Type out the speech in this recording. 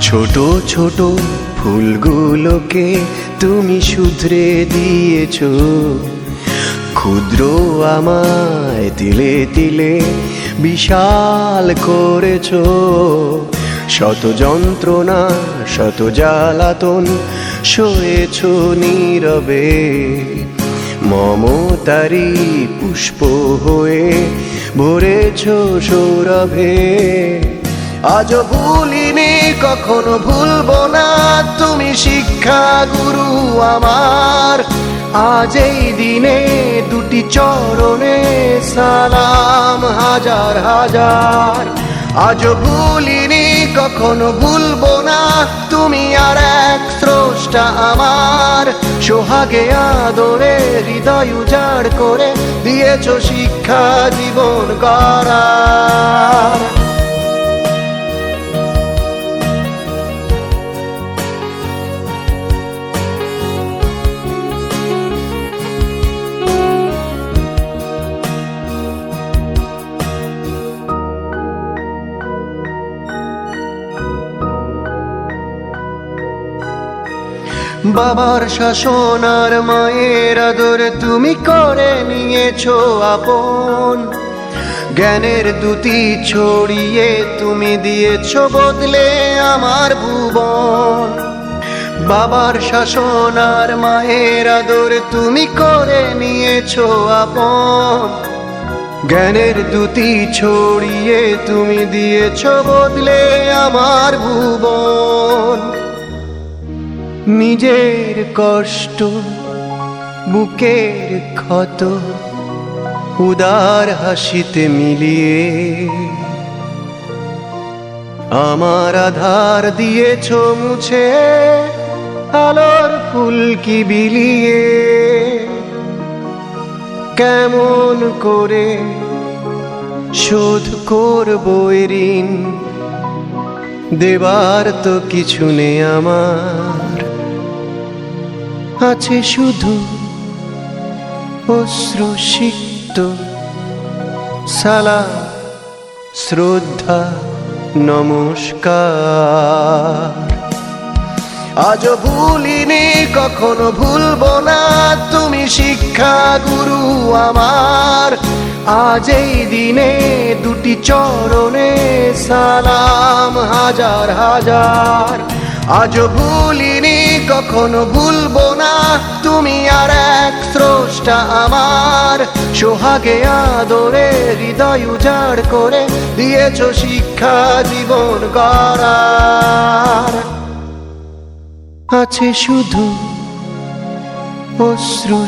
ছোট ছোট ফুলগুলোকে তুমি শুধরে দিয়েছ। ক্ষুদ্র আমায় তিলে তিলে বিশাল করেছ। শত যন্ত্রণা, শত জ্বালাতন সয়েছ নীরবে। মমতারি পুষ্প হয়ে ভরেছ সৌরভে। আজ ভুলিনি, কখনো ভুলবো না। তুমি শিক্ষা গুরু আমার। আজ এই দিনে দুটি চরণে সালাম হাজার হাজার। আজ ভুলিনি, কখনো ভুলবো না। তুমি আর এক স্রষ্টা আমার। সোহাগে আদরে হৃদয় উজাড় করে দিয়েছ শিক্ষা জীবন করার। বাবার শাসন আর মায়ের আদর তুমি করে নিয়েছো আপন। জ্ঞানের দুটি ছড়িয়ে তুমি দিয়েছ বদলে আমার ভুবন। বাবার শাসন আর মায়ের আদর তুমি করে নিয়েছো আপন। জ্ঞানের দুটি ছড়িয়ে তুমি দিয়েছ বদলে আমার ভুবন। নিজের কষ্ট, বুকের ক্ষত, উদার হাসিতে মিলিয়ে আমার আধার দিয়েছ মুছে, আলোর ফুলকি বিলিয়ে। কেমন করে শোধ করব ঋণ? দেবার তো কিছু নেই আমার। আছে শুধু অশ্রুসিক্ত সালা শ্রদ্ধা, নমস্কার। আজ ভুলিনি, কখনো ভুলবো না, তুমি শিক্ষা গুরু আমার। আজ এই দিনে দুটি চরণে সালাম, হাজার হাজার। আজ ভুলিনি কখনো ভুলবো না। তুমি আর এক স্রষ্টা আমার। সোহাগে আদরে হৃদয় উজাড় করে দিয়েছ শিক্ষা জীবন করার আছে শুধু অশ্রু